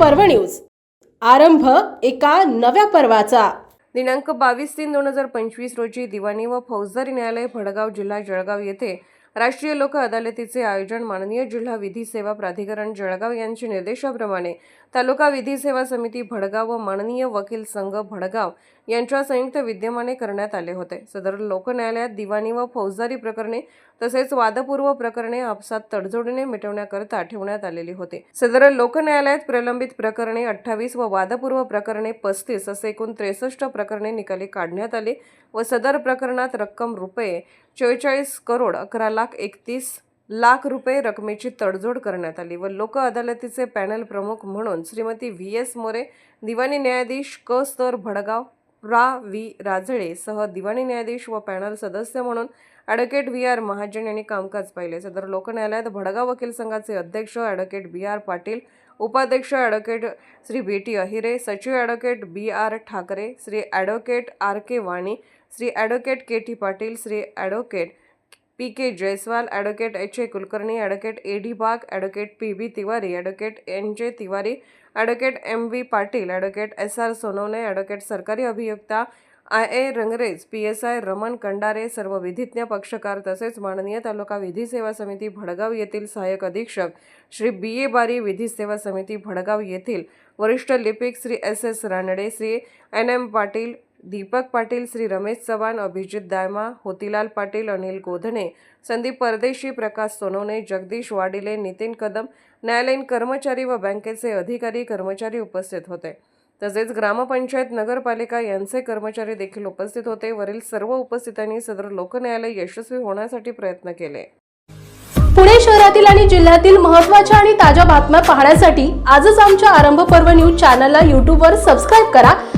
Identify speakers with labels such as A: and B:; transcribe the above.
A: पर्व न्यूज. आरंभ एका नव्या पर्वाचा.
B: दिनांक बावीस तीन दोन हजार पंचवीस रोजी दिवाणी व फौजदारी न्यायालय भडगाव जिल्हा जळगाव येथे राष्ट्रीय लोक अदालतीचे आयोजन माननीय जिल्हा विधी सेवा प्राधिकरण जळगाव यांच्या निर्देशाप्रमाणे तालुका विधी सेवा समिती भडगाव व माननीय वकील संघ भडगाव यांच्या संयुक्त विद्यमाने करण्यात आले होते. सदर लोकन्यायालयात दिवाणी व फौजदारी प्रकरणे तसेच वादपूर्व प्रकरणे आपसात तडजोडीने मिटवण्याकरता ठेवण्यात आलेली होती. सदर लोकन्यायालयात प्रलंबित प्रकरणे अठ्ठावीस व वादपूर्व प्रकरणे पस्तीस असे एकूण त्रेसष्ट प्रकरणे निकाली काढण्यात आली व सदर प्रकरणात रक्कम रुपये चव्वेचाळीस करोड अकरा लाख एकतीस लाख रुपये रकमेची तडजोड करण्यात आली व लोक अदालतीचे पॅनल प्रमुख म्हणून श्रीमती व्ही एस मोरे दिवाणी न्यायाधीश क. स्तर भडगाव रा. व्ही राजळे सह दिवाणी न्यायाधीश व पॅनल सदस्य म्हणून ॲडव्होकेट व्ही. आर. महाजन यांनी कामकाज पाहिले. सदर लोकन्यायालयात भडगाव वकील संघाचे अध्यक्ष ॲडव्होकेट बी आर. पाटील उपाध्यक्ष advocate Shri. B. T. Ahire सचिव advocate B. R. Thakre Shri. Advocate R. K. Wani Shri. Advocate K. T. Patil Shri. Advocate P K Jaiswal advocate H A Kulkarni advocate A D Bag advocate P B Tiwari advocate N J Tiwari advocate M V Patil advocate S R Sonawane advocate सरकारी अभियुक्ता I A Rangrez P S I Raman Kandare सर्व विधिज्ञ पक्षकार तसेच माननीय तालुका विधी सेवा समिती भडगाव येथील सहाय्यक अधीक्षक श्री बी ए बारी विधी सेवा समिती भडगाव येथील वरिष्ठ लिपिक Shri S S Ranade Shri N M Patil Deepak Patil Shri Ramesh Chavan Abhijit Dayma Hotilal Patil Anil Godhane Sandeep Pardeshi Prakash Sonawane Jagdish Wadile Nitin Kadam न्यायालयीन कर्मचारी व बँकेचे अधिकारी कर्मचारी उपस्थित होते. तसेच ग्रामपंचायत नगरपालिका यांचे कर्मचारी देखील उपस्थित होते. वरील सर्व उपस्थितांनी सदर लोकन्यायालय यशस्वी होण्यासाठी प्रयत्न केले.
A: पुणे शहरातील आणि जिल्ह्यातील महत्त्वाच्या आणि ताज्या बातम्या पाहण्यासाठी आजच आमच्या आरंभ पर्व न्यूज चॅनलला यूट्यूबवर सबस्क्राईब करा.